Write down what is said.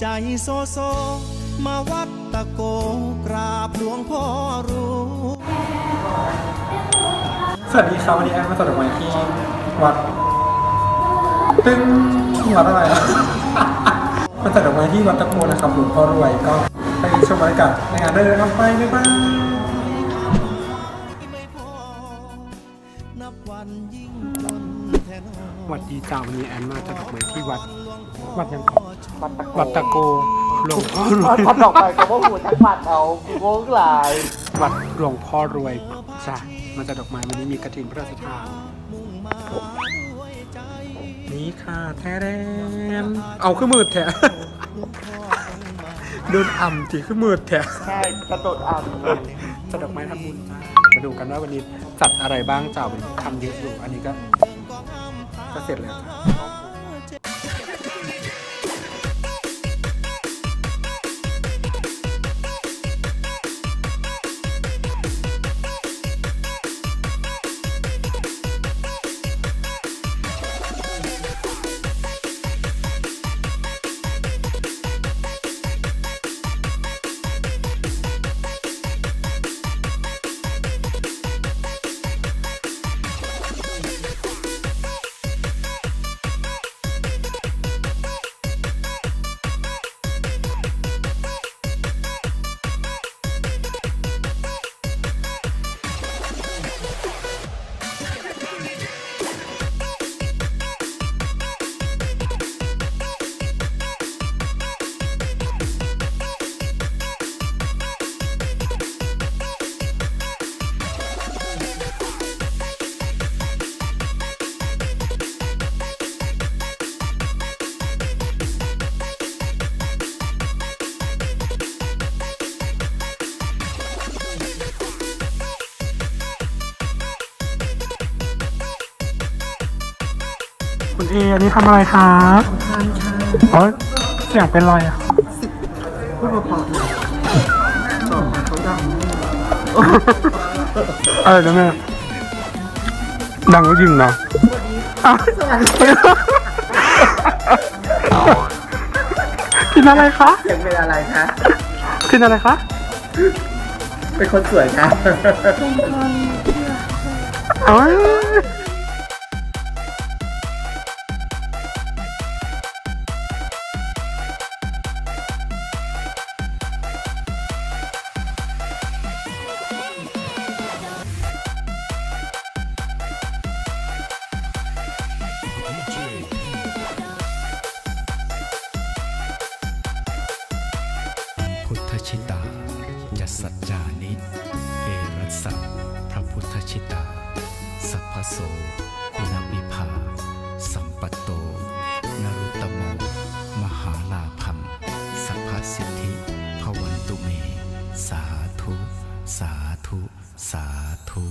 ใจโซโซ มาวัดตะโกกราบหลวงพ่อรู้ สวัสดีครับวันนี้แอนมาสดอกไม้ที่วัดตึ้งวัดอะไรอะมาจัดดอกไม้ที่วัดตะโกนะครับหลวงพ่อรวยก็ไปชมบรรยากาศในงานได้เลยครับไปเลยบ้างไม่พอนับวันยิ่งจนแทนวัดดีจ้าวันนี้แอนมาจัดดอกไม้ที่วัดวัดยังวั ดตะโกวัดตะโกหลวงพ่อรววัยดพัดดอกไปก็ว่าหูจักปัดเอากูโง่หลายวัดหลวงพ่อรวยจ้ามาจัดดอกไม้วันนี้มีกระถิ่นพระราชทานนี่ค่ะแท้แรนเอาขึ้นมือแท้โดนอ่ำจีขึ้นมือแท้แค่กระโดดอ่านจัดดอกไม้ทำบุญจ้ามาดูกันว่าวันนี้จัดอะไรบ้างจ้าวันนี้ทำเยอะอยู่อันนี้ก็ก็เสร็จแล้วจ้า คุณเออันนี้ทำอะไรครับทานค่ะอ๋อเสียงเป็นไรอะพูดพอๆเออนะแม่ดังก็ยิงเนาะอ้าวกินอะไรคะยังเป็นอะไรคะกินอะไรคะ เป็นคนสวยคะเอ้ย โสคุณวิภา สัมปตโต นรุตโม มหาลาพังสัพพสิทธิพวันตุเม สาธุ สาธุ สาธุ